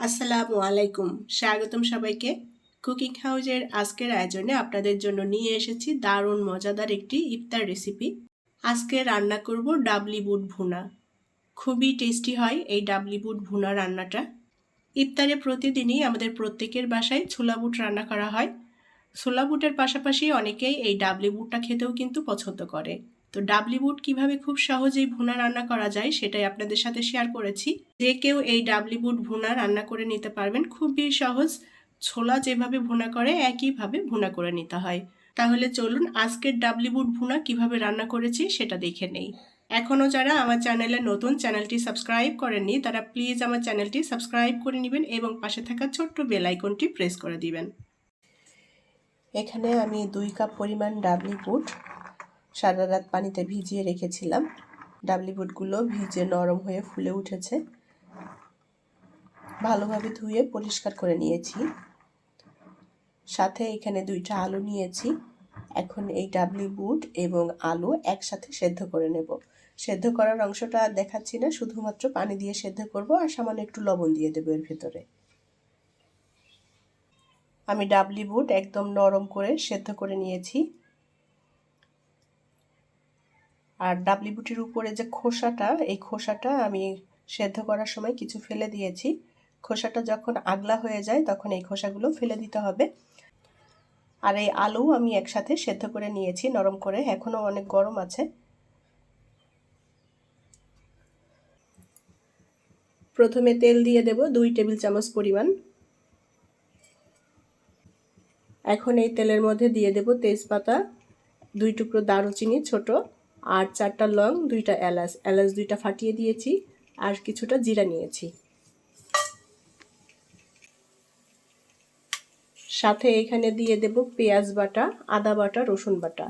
আসসালামু আলাইকুম। স্বাগতম সবাইকে। কুকিং হাউজের আজকের আয়োজনে আপনাদের জন্য নিয়ে এসেছি দারুণ মজাদার একটি ইফতার রেসিপি আজকে রান্না করব ডাবলি বুট ভুনা। খুবই টেস্টি হয় এই ডাবলি বুট ভুনা রান্নাটা। ইফতারে প্রতিদিনই আমাদের প্রত্যেকের বাসায় ছোলা বুট রান্না করা হয়। ছোলা বুটের পাশাপাশি অনেকেই এই ডাবলি বুটটা খেতেও কিন্তু পছন্দ করে। তো ডাবলি বুট কীভাবে খুব সহজেই ভুনা রান্না করা যায় সেটাই আপনাদের সাথে শেয়ার করেছি। যে কেউ এই ডাবলি বুট ভুনা রান্না করে নিতে পারবেন, খুবই সহজ। ছোলা যেভাবে ভুনা করে, একইভাবে ভুনা করে নিতে হয়। তাহলে চলুন আজকের ডাবলি বুট ভুনা কীভাবে রান্না করেছি সেটা দেখে নেই। এখনও যারা আমার চ্যানেলে নতুন, চ্যানেলটি সাবস্ক্রাইব করেননি, তারা প্লিজ আমার চ্যানেলটি সাবস্ক্রাইব করে নেবেন এবং পাশে থাকা ছোট্ট বেল আইকনটি প্রেস করে দিবেন। এখানে আমি দুই কাপ পরিমাণ ডাবলি বুট সারা রাত পানিতে ভিজিয়ে রেখেছিলাম। ডাবলি বুটগুলো ভিজে নরম হয়ে ফুলে উঠেছে। ভালোভাবে ধুয়ে পরিষ্কার করে নিয়েছি। সাথে এখানে দুইটা আলু নিয়েছি। এখন এই ডাবলি বুট এবং আলু একসাথে সেদ্ধ করে নেব। সেদ্ধ করার অংশটা দেখাচ্ছি না, শুধুমাত্র পানি দিয়ে সেদ্ধ করব আর সামান্য একটু লবণ দিয়ে দেবো এর ভেতরে। আমি ডাবলি বুট একদম নরম করে সেদ্ধ করে নিয়েছি। আর ডাবলি বুটির উপরে যে খোসাটা, এই খোসাটা আমি সেদ্ধ করার সময় কিছু ফেলে দিয়েছি। খোসাটা যখন আগলা হয়ে যায়, তখন এই খোসাগুলো ফেলে দিতে হবে। আর এই আলু আমি একসাথে সেদ্ধ করে নিয়েছি, নরম করে। এখনও অনেক গরম আছে। প্রথমে তেল দিয়ে দেব দুই টেবিল চামচ পরিমাণ। এখন এই তেলের মধ্যে দিয়ে দেব তেজপাতা, দুই টুকরো দারুচিনি ছোট। আর চারটা লং, দুইটা এলাচ। এলাচ দুইটা ফাটিয়ে দিয়েছি আর কিছুটা জিরা নিয়েছি। সাথে এখানে দিয়ে দেব পেঁয়াজ বাটা, আদা বাটা, রসুন বাটা।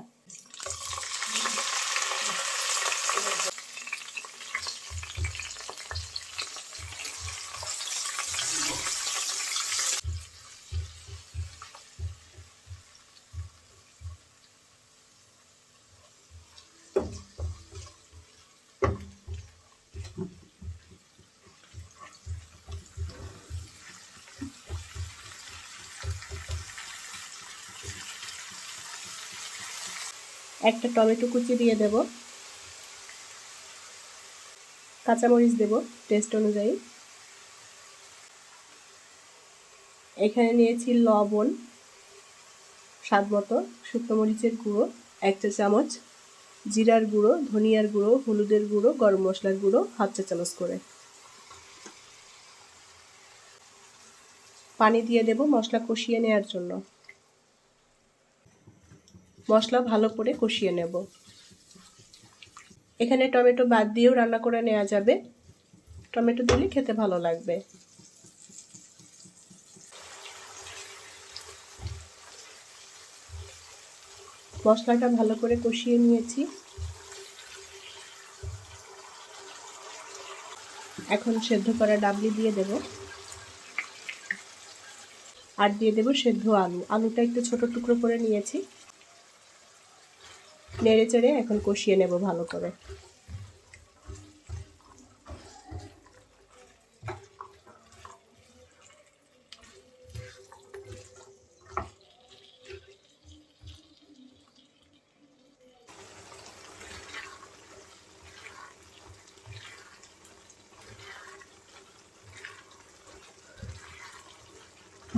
একটা টমেটো কুচি দিয়ে দেব। কাঁচামরিচ দেব টেস্ট অনুযায়ী। এখানে নিয়েছি লবণ, স্বাদ মতো শুকনো মরিচের গুঁড়ো, এক চা চামচ, জিরার গুঁড়ো, ধনিয়ার গুঁড়ো, হলুদের গুঁড়ো, গরম মশলার গুঁড়ো, হাফ চা চামচ করে। পানি দিয়ে দেব মশলা কষিয়ে নেওয়ার জন্য। মশলা ভালো করে কষিয়ে নেব। এখানে টমেটো বাদ দিয়েও রান্না করে নেওয়া যাবে। টমেটো দিলে খেতে ভালো লাগবে। মশলাটা ভালো করে কষিয়ে নিয়েছি। এখন সেদ্ধ করা ডাবলি দিয়ে দেব। আর দিয়ে দেব সেদ্ধ আলু। আলুটা একটু ছোট টুকরো করে নিয়েছি। নেড়ে চেড়ে এখন কষিয়ে নেব ভালো করে।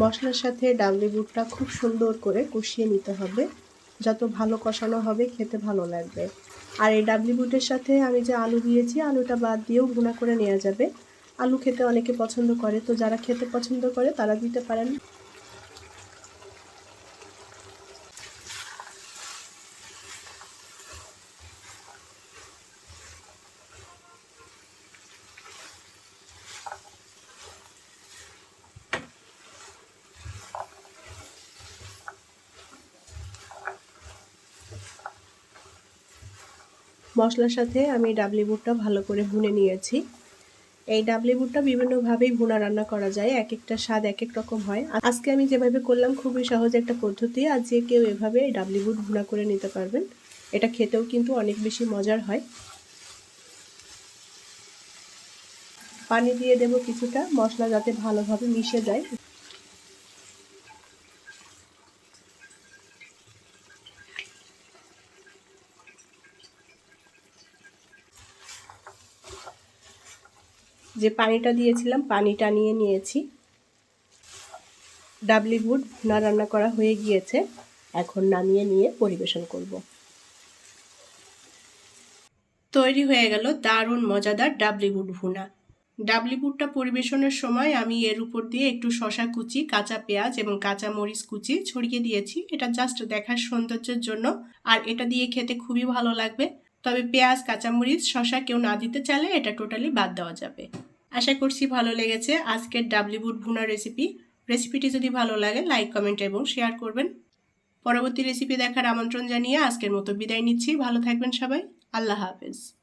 মশলার সাথে ডাবলি বুটটা খুব সুন্দর করে কষিয়ে নিতে হবে। যত ভালো কষানো হবে খেতে ভালো লাগবে। আর এই ডাবলি বুটের সাথে আমি যে আলু দিয়েছি, আলুটা বাদ দিয়েও ভুনা করে নেওয়া যাবে। আলু খেতে অনেকে পছন্দ করে, তো যারা খেতে পছন্দ করে তারা দিতে পারেন। মশলার সাথে আমি ডাবলি বুটটা ভালো করে ভুনে নিয়েছি। এই ডাবলি বুটটা বিভিন্নভাবেই ভুনা রান্না করা যায় এক একটা স্বাদ এক এক রকম হয়। আজকে আমি যেভাবে করলাম খুবই সহজ একটা পদ্ধতি, আর যে কেউ এভাবে এই ডাবলি বুট ভুনা করে নিতে পারবেন, এটা খেতেও কিন্তু অনেক বেশি মজার হয়। পানি দিয়ে দেব কিছুটা, মশলা যাতে ভালোভাবে মিশে যায়। যে পানিটা দিয়েছিলাম, পানিটা নিয়ে নিয়েছি। ডাবলি বুট ভুনা রান্না করা হয়ে গিয়েছে। এখন নামিয়ে নিয়ে পরিবেশন করব। তৈরি হয়ে গেল দারুণ মজাদার ডাবলি বুট ভুনা। ডাবলি বুটটা পরিবেশনের সময় আমি এর উপর দিয়ে একটু শশা কুচি, কাঁচা পেঁয়াজ এবং কাঁচা মরিচ কুচি ছড়িয়ে দিয়েছি। এটা জাস্ট দেখার সৌন্দর্যের জন্য। আর এটা দিয়ে খেতে খুবই ভালো লাগবে। তবে পেঁয়াজ, কাঁচামরিচ শশা কেউ না দিতে চাইলে এটা টোটালি বাদ দেওয়া যাবে। আশা করছি ভালো লেগেছে আজকের ডাবলিউড ভুনা রেসিপি রেসিপিটি যদি ভালো লাগে লাইক কমেন্ট এবং শেয়ার করবেন। পরবর্তী রেসিপি দেখার আমন্ত্রণ জানিয়ে আজকের মতো বিদায় নিচ্ছি। ভালো থাকবেন সবাই। আল্লাহ হাফেজ।